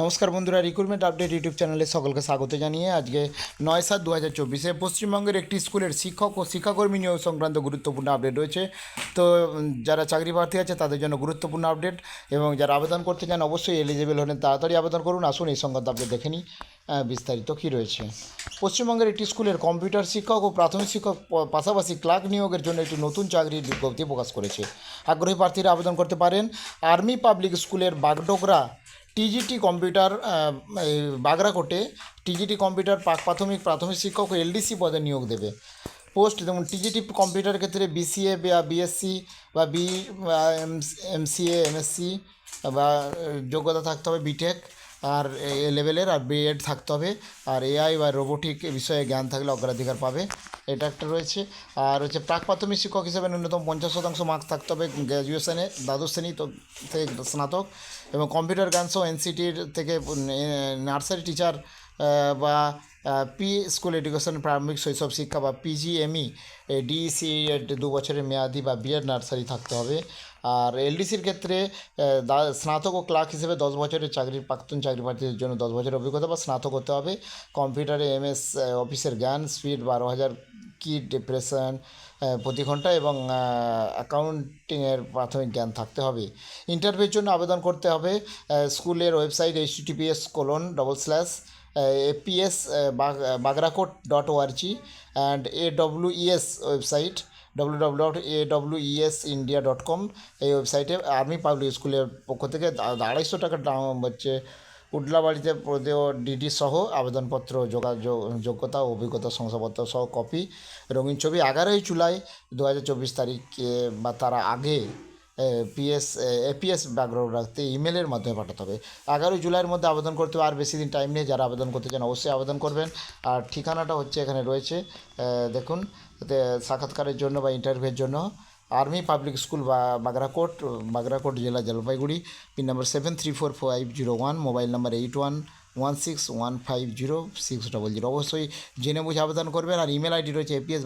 নমস্কার বন্ধুরা recruitment update YouTube চ্যানেলে সকলকে স্বাগত জানিয়ে আজকে নয় সাত দু হাজার চব্বিশে পশ্চিমবঙ্গের একটি স্কুলের শিক্ষক ও শিক্ষাকর্মী নিয়োগ সংক্রান্ত গুরুত্বপূর্ণ আপডেট রয়েছে। তো যারা চাকরি প্রার্থী আছে, তাদের জন্য গুরুত্বপূর্ণ আপডেট এবং যারা আবেদন করতে চান, অবশ্যই এলিজিবল হলেন তাড়াতাড়ি আবেদন করুন। আসুন, এই সংক্রান্ত আপডেট দেখে নিই বিস্তারিত কী রয়েছে। পশ্চিমবঙ্গের একটি স্কুলের কম্পিউটার শিক্ষক ও প্রাথমিক শিক্ষক পাশাপাশি ক্লার্ক নিয়োগের জন্য একটি নতুন চাকরির বিজ্ঞপ্তি প্রকাশ করেছে। আগ্রহী প্রার্থীরা আবেদন করতে পারেন। আর্মি পাবলিক স্কুলের বাগডোগরা টিজিটি কম্পিউটার এই বাগরাকোটে টিজিটি কম্পিউটার প্রাথমিক প্রাথমিক শিক্ষক এলডিসি পদে নিয়োগ দেবে। পোস্ট যেমন টিজিটি কম্পিউটার ক্ষেত্রে বিসিএ বা বিএসসি বা বি এমসিএ, এমএসসি বা যোগ্যতা থাকতে হবে, বিটেক। আর লেভেলের আর বিএড থাকতে হবে। আর এআই বা রোবোটিক বিষয়ে জ্ঞান থাকলে অগ্রাধিকার পাবে। এটা একটা রয়েছে। আর হচ্ছে প্রাক প্রাথমিক শিক্ষক হিসেবে ন্যূনতম পঞ্চাশ শতাংশ মার্কস থাকতে হবে গ্র্যাজুয়েশনে দ্বাদশ শ্রেণি থেকে স্নাতক। এবং কম্পিউটার জ্ঞান সহ এনসিটির থেকে নার্সারি টিচার বা পি স্কুল এডুকেশন প্রাথমিক শৈশব শিক্ষা বা পিজিএমই ডিইসি দু বছরের মেয়াদি বা বিএড নার্সারি থাকতে হবে। আর এলডিসির ক্ষেত্রে স্নাতক ও ক্লার্ক হিসেবে দশ বছরের চাকরির, প্রাক্তন চাকরি প্রার্থীদের জন্য দশ বছরের অভিজ্ঞতা বা স্নাতক হতে হবে। কম্পিউটারে এমএস অফিসের জ্ঞান, স্পিড বারো হাজার কি ডিপ্রেশন প্রতি ঘণ্টা এবং অ্যাকাউন্টিংয়ের প্রাথমিক জ্ঞান থাকতে হবে। ইন্টারভিউর জন্য আবেদন করতে হবে স্কুলের website H TPS colon, double slash APS Bagrakote dot ORG and A W ES website W W dot A W ES India dot com এই ওয়েবসাইটে আর্মি পাবলিক স্কুলের পক্ষ থেকে আড়াইশো টাকা হচ্ছে। উডলাবাড়িতে ডিডি সহ আবেদনপত্র যোগাযোগ যোগ্যতা, অভিজ্ঞতা শংসাপত্র সহ কপি রঙিন ছবি এগারোই জুলাই দু হাজার চব্বিশ তারিখে বা তার আগে পিএস এপিএস ব্যাকগ্রাউন্ড রাখতে ইমেলের মাধ্যমে পাঠাতে হবে। এগারোই জুলাইয়ের মধ্যে আবেদন করতে হবে, আর বেশি দিন টাইম নেই, যারা আবেদন করতে চান অবশ্যই আবেদন করবেন। আর ঠিকানাটা হচ্ছে এখানে রয়েছে দেখুন সাক্ষাৎকারের জন্য বা ইন্টারভিউয়ের জন্য আর্মি পাবলিক স্কুল বা বাগরাকোট বাগরাকোট জেলা Jalpaiguri pin number seven three four five zero one mobile number eight one one six one five zero six double zero অবশ্যই জেনে বুঝে আবেদন করবেন। আর ইমেল আইডি রয়েছে APS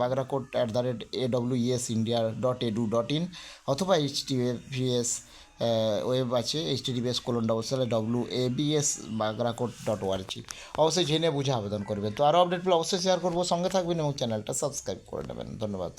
Bagrakote at the rate A W ES India dot edu dot in অথবা H TFS web আছে H TDPS colon double slash W A BS Bagrakote dot ORG অবশ্যই জেনে বুঝে আবেদন করবেন। তো আরও আপডেট পেলে অবশ্যই শেয়ার করব। সঙ্গে থাকবেন এবং চ্যানেলটা সাবস্ক্রাইব করে নেবেন। ধন্যবাদ।